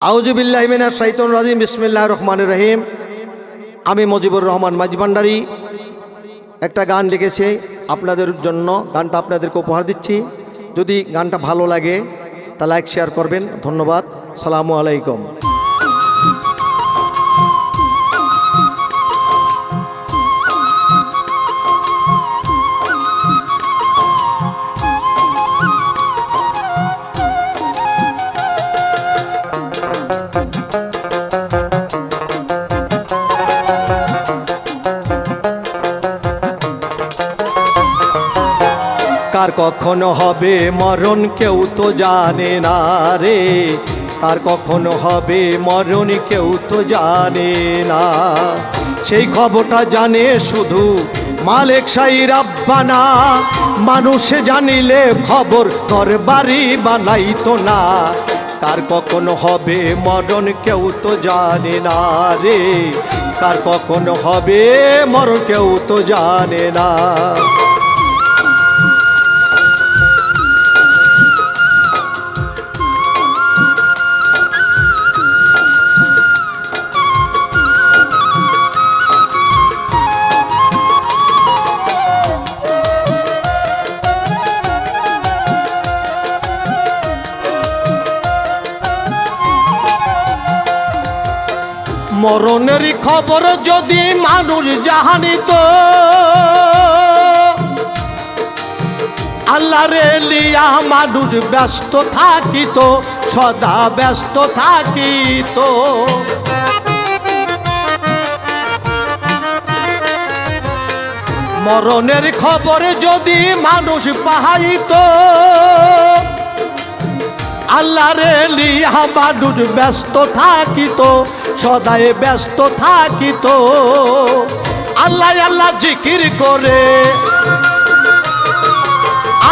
আউজুবিল্লাহমিনা সাইতন রাজিম বিসমিল্লাহ রহমান রহিম। আমি মজিবুর রহমান মাঝভান্ডারি। একটা গান লিখেছি আপনাদের জন্য, গানটা আপনাদেরকে উপহার দিচ্ছি। যদি গানটা ভালো লাগে, তা লাইক, শেয়ার করবেন। ধন্যবাদ। সালামু আলাইকুম। কার কখনো হবে? মরণ কেউ তো জানে না রে। কার কখনো হবে? মরণ কেউ তো জানে না। সেই খবরটা জানে শুধু মালেক সাই রাব্বানা মানুষে জানিলে খবর ঘর বাড়ি বানাইতো না। কার কখনো হবে? মরণ কেউ তো জানে না রে। কার কখনো হবে? মরণ কেউ তো জানে না। মরণেরই খবর যদি মানুষ জাহানিত আল্লাহ রে লিয়া মানুষ ব্যস্ত থাকিত, সদা ব্যস্ত থাকিত। মরণের খবর যদি মানুষ পাহাইত আল্লাহ রে লিয়া মানুষ ব্যস্ত থাকিত সদাই ব্যস্ত থাকিত আল্লাহ আল্লাহ জিকির করে।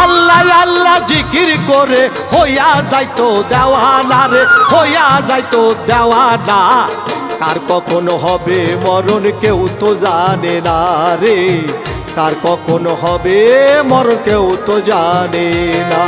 আল্লাহ আল্লাহ জিকির করে। হইয়া যাইতো দেওয়ানা রে, হইয়া যাইতো দেওয়ানা। কার কখনো হবে মরণ কেউ তো জানে না রে। কার কখনো হবে মরণ কেউ তো জানে না।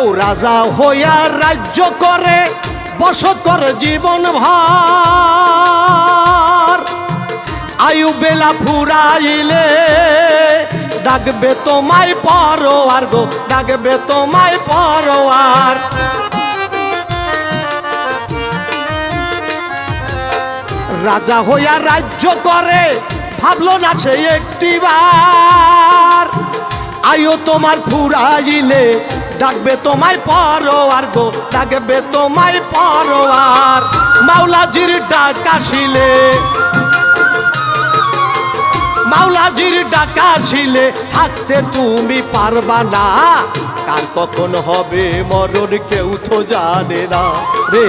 কেউ রাজা হইয়া রাজ্য করে বসত করে জীবন ভার। আয়ু বেলা ফুরাইলে, ডাকবে তোমায় পরোয়ার গো, ডাকবে তোমায় পরোয়ার। রাজা হইয়া রাজ্য করে, ভাবলো না সে একটি বার। আয়ো তোমার ফুরাইলে ডাকবে তোমায় পরোয়ার গো, ডাকবে তোমায় পরোয়ার। মাওলাজির ডাক আসিলে। মাওলাজির ডাক আসিলে, থাকতে তুমি পারবা না। কার কখন হবে মরণ কেউ তো জানে না রে।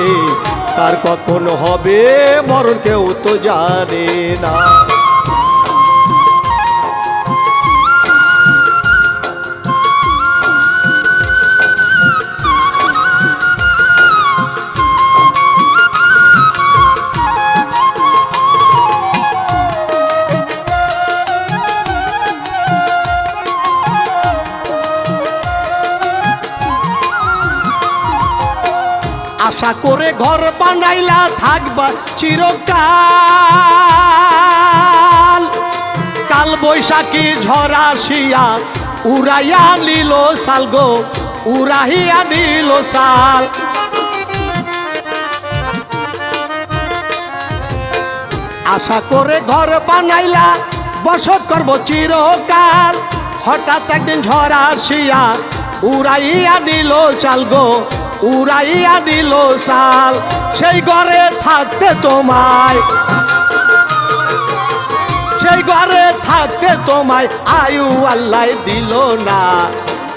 কার কখন হবে মরণ কেউ তো জানে না। আশা করে ঘর বানাইলা থাকবা চিরকাল। কাল বৈশাখী ঝড় আসিয়া উড়াইয়া নিল সাল গো, উড়াইয়া নিল সাল। আশা করে ঘর বানাইলা, বসত করব চিরকাল। হঠাৎ একদিন ঝড় আসিয়া উড়াইয়া দিল চাল গো উড়াইয়া দিল সাল, সেই ঘরে থাকতে তোমায়। সেই ঘরে থাকতে তোমায় আয়ু আল্লাহ দিল না।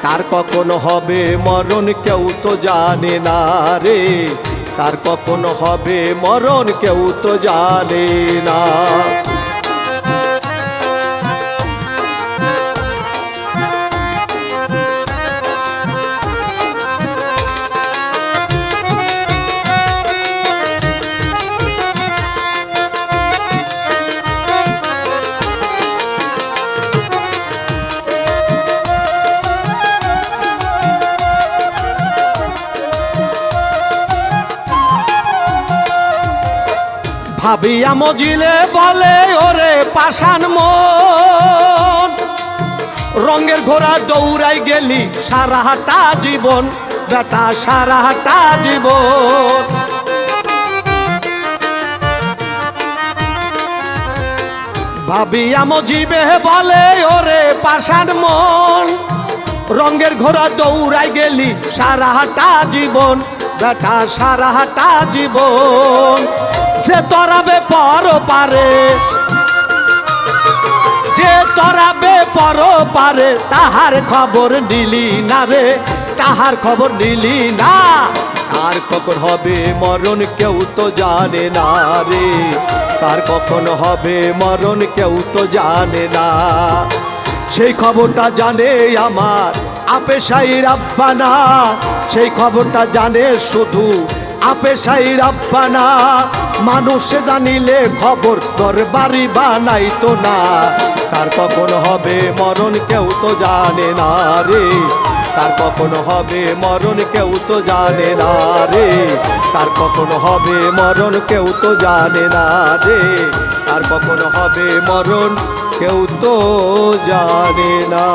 তার কখন হবে মরণ কেউ তো জানে না রে। তার কখন হবে মরণ কেউ তো জানে না। ভাবিয়া মজিলে বলে, ওরে পাষাণ মন, রঙের ঘোড়া দৌড়াই গেলি সারাটা জীবন, বেটা সারাটা জীবন। ভাবিয়া মজিবে বলে, ওরে পাষাণ মন, রঙের ঘোড়া দৌড়াই গেলি সারাটা জীবন। বেটা, সারাটা জীবন সে তরাবে পর পারে যে তরাবে পর পারে তাহার খবর নিলি না রে, তাহার খবর নিলি না। কার কখন হবে মরণ কেউ তো জানে না রে কার কখন হবে মরণ কেউ তো জানে না। সেই খবরটা জানে আমার আপে সাইর আব্বানা, সেই খবরটা জানে শুধু আপে সাইর আব্বানা। মানুষে জানিলে খবর তোর বাড়ি বানাই তো না, তার কখন হবে মরণ কেউ তো জানে না রে। তার কখন হবে মরণ কেউ তো জানে না রে। তার কখন হবে মরণ কেউ তো জানে না রে। তার কখন হবে মরণ কেউ তো জানে না।